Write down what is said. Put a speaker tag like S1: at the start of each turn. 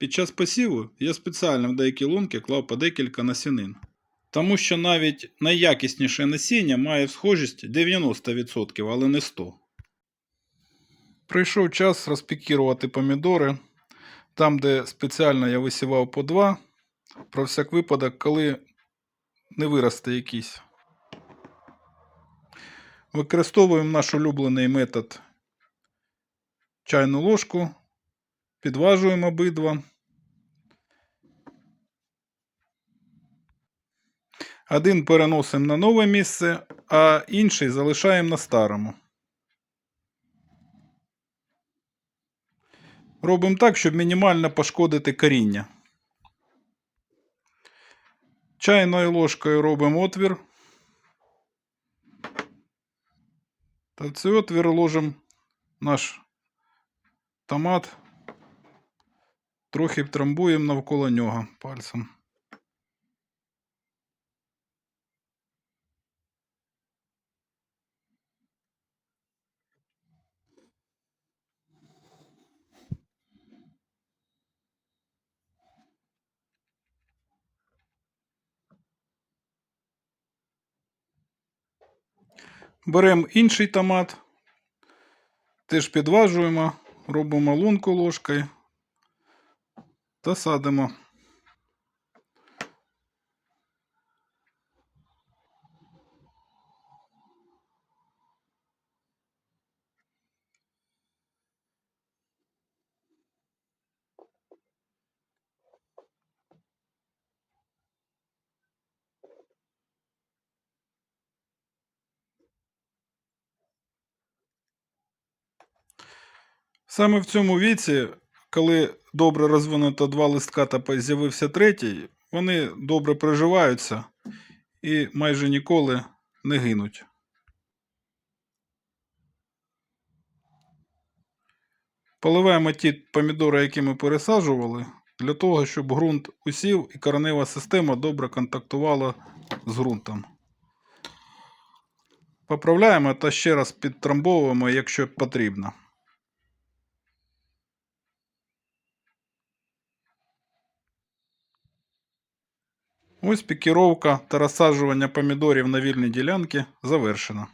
S1: Під час посіву я спеціально в деякі лунки клав по декілька насінин. Тому що навіть найякісніше насіння має схожість 90%, але не 100%. Прийшов час розпікірувати помідори. Там, де спеціально я висівав по два, про всяк випадок, коли не виросте якийсь. Використовуємо наш улюблений метод чайну ложку, підважуємо обидва. Один переносимо на нове місце, а інший залишаємо на старому. Робимо так, щоб мінімально пошкодити коріння. Чайною ложкою робимо отвір. Та в цей отвір ложимо наш томат. Трохи трамбуємо навколо нього пальцем. Беремо інший томат, теж підважуємо, робимо лунку ложкою та садимо. Саме в цьому віці, коли добре розвинуто два листка та з'явився третій, вони добре приживаються і майже ніколи не гинуть. Поливаємо ті помідори, які ми пересаджували, для того, щоб ґрунт усів і коренева система добре контактувала з ґрунтом. Поправляємо та ще раз підтрамбовуємо, якщо потрібно. Ось пікіровка та розсаджування помідорів на вільні ділянки завершено.